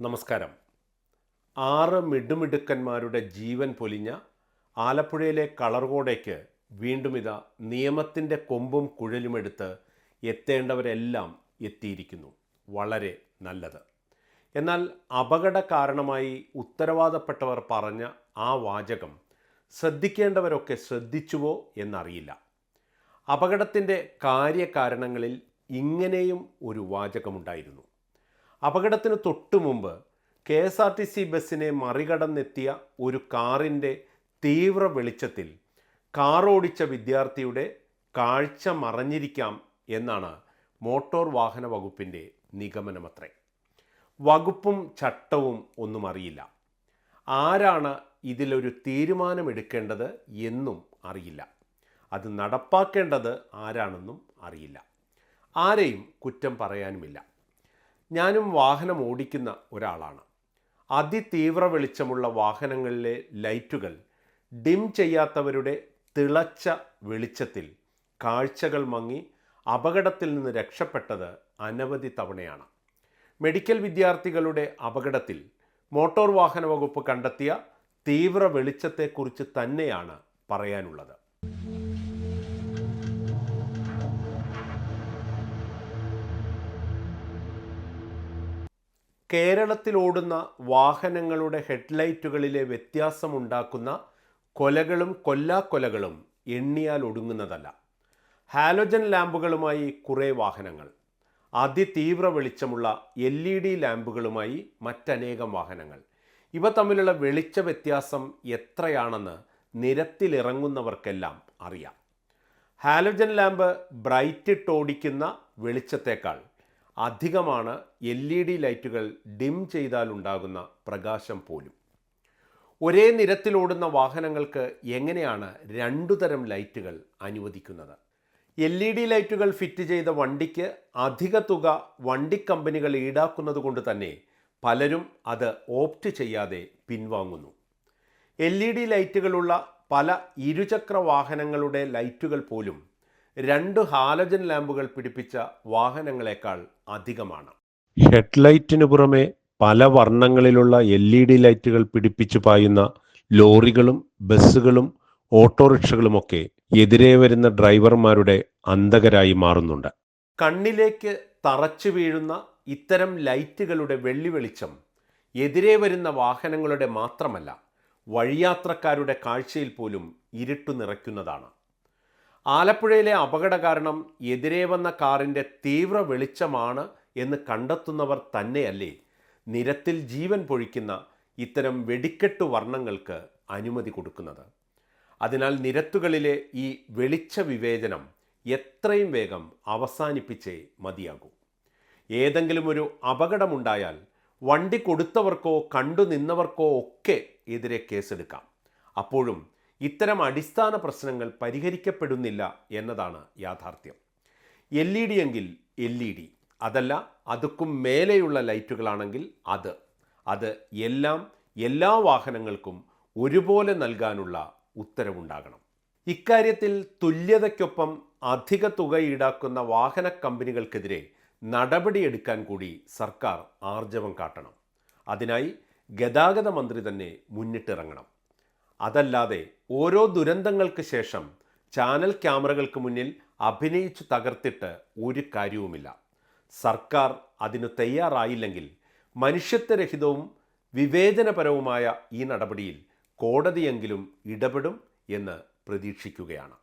നമസ്കാരം. ആറ് മിടുമിടുക്കന്മാരുടെ ജീവൻ പൊലിഞ്ഞ ആലപ്പുഴയിലെ കളർകോടേക്ക് വീണ്ടും ഇതാ നിയമത്തിന്റെ കൊമ്പും കുഴലുമെടുത്ത് എത്തേണ്ടവരെല്ലാം എത്തിയിരിക്കുന്നു. വളരെ നല്ലത്. എന്നാൽ അപകട കാരണമായി ഉത്തരവാദപ്പെട്ടവർ പറഞ്ഞ ആ വാചകം ശ്രദ്ധിക്കേണ്ടവരൊക്കെ ശ്രദ്ധിച്ചുവോ എന്നറിയില്ല. അപകടത്തിന്റെ കാര്യകാരണങ്ങളിൽ ഇങ്ങനെയും ഒരു വാചകമുണ്ടായിരുന്നു. അപകടത്തിന് തൊട്ടു മുമ്പ് K S R T C ബസ്സിനെ മറികടന്നെത്തിയ ഒരു കാറിന്റെ തീവ്ര വെളിച്ചത്തിൽ കാറോടിച്ച വിദ്യാർത്ഥിയുടെ കാഴ്ച മറഞ്ഞിരിക്കാം എന്നാണ് മോട്ടോർ വാഹന വകുപ്പിന്റെ നിഗമനമത്രേ. വകുപ്പും ചട്ടവും ഒന്നും അറിയില്ല. ആരാണ് ഇതിലൊരു തീരുമാനമെടുക്കേണ്ടത് എന്നും അറിയില്ല. അത് നടപ്പാക്കേണ്ടത് ആരാണെന്നും അറിയില്ല. ആരെയും കുറ്റം പറയാനുമില്ല. ഞാനും വാഹനം ഓടിക്കുന്ന ഒരാളാണ്. അതിതീവ്ര വെളിച്ചമുള്ള വാഹനങ്ങളിലെ ലൈറ്റുകൾ ഡിം ചെയ്യാത്തവരുടെ തിളച്ച വെളിച്ചത്തിൽ കാഴ്ചകൾ മങ്ങി അപകടത്തിൽ നിന്ന് രക്ഷപ്പെട്ടത് അനവധി തവണയാണ്. മെഡിക്കൽ വിദ്യാർത്ഥികളുടെ അപകടത്തിൽ മോട്ടോർ വാഹന വകുപ്പ് കണ്ടെത്തിയ തീവ്ര വെളിച്ചത്തെക്കുറിച്ച് തന്നെയാണ് പറയാനുള്ളത്. കേരളത്തിൽ ഓടുന്ന വാഹനങ്ങളുടെ ഹെഡ്ലൈറ്റുകളിലെ വ്യത്യാസമുണ്ടാക്കുന്ന കൊലകളും കൊല്ലാക്കൊലകളും എണ്ണിയാൽ ഒടുങ്ങുന്നതല്ല. ഹാലോജൻ ലാമ്പുകളുമായി കുറേ വാഹനങ്ങൾ. അതിതീവ്ര വെളിച്ചമുള്ള എൽ ഇ ഡി ലാമ്പുകളുമായി മറ്റനേകം വാഹനങ്ങൾ. ഇവ തമ്മിലുള്ള വെളിച്ച വ്യത്യാസം എത്രയാണെന്ന് നിരത്തിലിറങ്ങുന്നവർക്കെല്ലാം അറിയാം. ഹാലോജൻ ലാമ്പ് ബ്രൈറ്റ് ഓടിക്കുന്ന വെളിച്ചത്തേക്കാൾ അധികമാണ് എൽ ഇ ഡി ലൈറ്റുകൾ ഡിം ചെയ്താലുണ്ടാകുന്ന പ്രകാശം പോലും. ഒരേ നിരത്തിലോടുന്ന വാഹനങ്ങൾക്ക് എങ്ങനെയാണ് രണ്ടു തരം ലൈറ്റുകൾ അനുവദിക്കുന്നത്? എൽ ഇ ഡി ലൈറ്റുകൾ ഫിറ്റ് ചെയ്ത വണ്ടിക്ക് അധിക തുക വണ്ടി കമ്പനികൾ ഈടാക്കുന്നത് കൊണ്ട് തന്നെ പലരും അത് ഓപ്റ്റ് ചെയ്യാതെ പിൻവാങ്ങുന്നു. എൽ ഇ ഡി ലൈറ്റുകളുള്ള പല ഇരുചക്ര വാഹനങ്ങളുടെ ലൈറ്റുകൾ പോലും രണ്ട് ഹാലജൻ ലാമ്പുകൾ പിടിപ്പിച്ച വാഹനങ്ങളെക്കാൾ അധികമാണ്. ഹെഡ്ലൈറ്റിന് പുറമെ പല വർണങ്ങളിലുള്ള എൽ ഇ ഡി ലൈറ്റുകൾ പിടിപ്പിച്ചു പായുന്ന ലോറികളും ബസ്സുകളും ഓട്ടോറിക്ഷകളുമൊക്കെ എതിരെ വരുന്ന ഡ്രൈവർമാരുടെ അന്തകരായി മാറുന്നുണ്ട്. കണ്ണിലേക്ക് തറച്ചു വീഴുന്ന ഇത്തരം ലൈറ്റുകളുടെ വെള്ളി വെളിച്ചം എതിരെ വരുന്ന വാഹനങ്ങളുടെ മാത്രമല്ല വഴിയാത്രക്കാരുടെ കാഴ്ചയിൽ പോലും ഇരുട്ടു നിറയ്ക്കുന്നതാണ്. ആലപ്പുഴയിലെ അപകട കാരണം എതിരെ വന്ന കാറിന്റെ തീവ്ര വെളിച്ചമാണ് എന്ന് കണ്ടെത്തുന്നവർ തന്നെയല്ലേ? നിരത്തിൽ ജീവൻ പൊഴിക്കുന്ന ഇത്തരം വെടിക്കെട്ട് വർണങ്ങൾക്ക് അനുമതി കൊടുക്കുന്നത്. അതിനാൽ നിരത്തുകളിലെ ഈ വെളിച്ച വിവേചനം എത്രയും വേഗം അവസാനിപ്പിച്ചേ മതിയാകൂ. ഏതെങ്കിലും ഒരു അപകടമുണ്ടായാൽ വണ്ടി കൊടുത്തവർക്കോ കണ്ടുനിന്നവർക്കോ ഒക്കെ എതിരെ കേസെടുക്കാം. അപ്പോഴും ഇത്തരം അടിസ്ഥാന പ്രശ്നങ്ങൾ പരിഹരിക്കപ്പെടുന്നില്ല എന്നതാണ് യാഥാർത്ഥ്യം. എൽ ഇ ഡി എങ്കിൽ എൽ ഇ ഡി അതല്ല അതുക്കും മേലെയുള്ള ലൈറ്റുകളാണെങ്കിൽ അത്. അത് എല്ലാം എല്ലാ വാഹനങ്ങൾക്കും ഒരുപോലെ നൽകാനുള്ള ഉത്തരവുണ്ടാകണം. ഇക്കാര്യത്തിൽ തുല്യതയ്ക്കൊപ്പം അധിക തുക ഈടാക്കുന്ന വാഹന കമ്പനികൾക്കെതിരെ നടപടിയെടുക്കാൻ കൂടി സർക്കാർ ആർജവം കാട്ടണം. അതിനായി ഗതാഗത മന്ത്രി തന്നെ മുന്നിട്ടിറങ്ങണം. അതല്ലാതെ ഓരോ ദുരന്തങ്ങൾക്ക് ശേഷം ചാനൽ ക്യാമറകൾക്ക് മുന്നിൽ അഭിനയിച്ചു തകർത്തിട്ട് ഒരു കാര്യവുമില്ല. സർക്കാർ അതിനു തയ്യാറായില്ലെങ്കിൽ മനുഷ്യത്വരഹിതവും വിവേചനപരവുമായ ഈ നടപടിയിൽ കോടതിയെങ്കിലും ഇടപെടും എന്ന് പ്രതീക്ഷിക്കുകയാണ്.